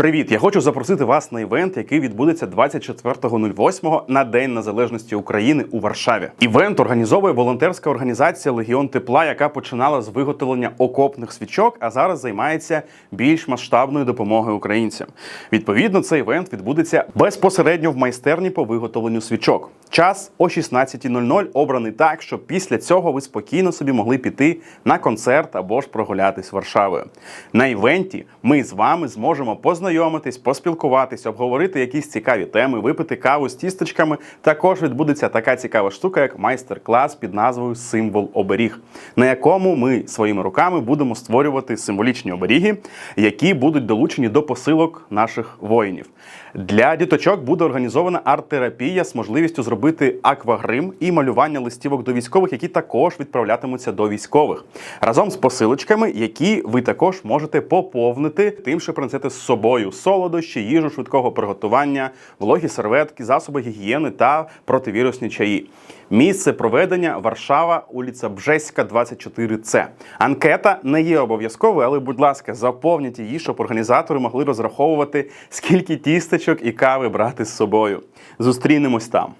Привіт! Я хочу запросити вас на івент, який відбудеться 24.08 на День Незалежності України у Варшаві. Івент організовує волонтерська організація Легіон Тепла, яка починала з виготовлення окопних свічок, а зараз займається більш масштабною допомогою українцям. Відповідно, цей івент відбудеться безпосередньо в майстерні по виготовленню свічок. Час о 16.00 обраний так, щоб після цього ви спокійно собі могли піти на концерт або ж прогулятись Варшавою. На івенті ми з вами зможемо познайомитись, поспілкуватись, обговорити якісь цікаві теми, випити каву з тістечками. Також відбудеться така цікава штука, як майстер-клас під назвою Символ оберіг, на якому ми своїми руками будемо створювати символічні оберіги, які будуть долучені до посилок наших воїнів. Для діточок буде організована арт-терапія з можливістю зробити аквагрим і малювання листівок до військових, які також відправлятимуться до військових разом з посилочками, які ви також можете поповнити тим, що принесете з собою солодощі, їжу швидкого приготування, вологі серветки, засоби гігієни та противірусні чаї. Місце проведення Варшава, улиця Бжеська, 24С. Анкета не є обов'язковою, але, будь ласка, заповніть її, щоб організатори могли розраховувати, скільки тістечок і кави брати з собою. Зустрінемось там.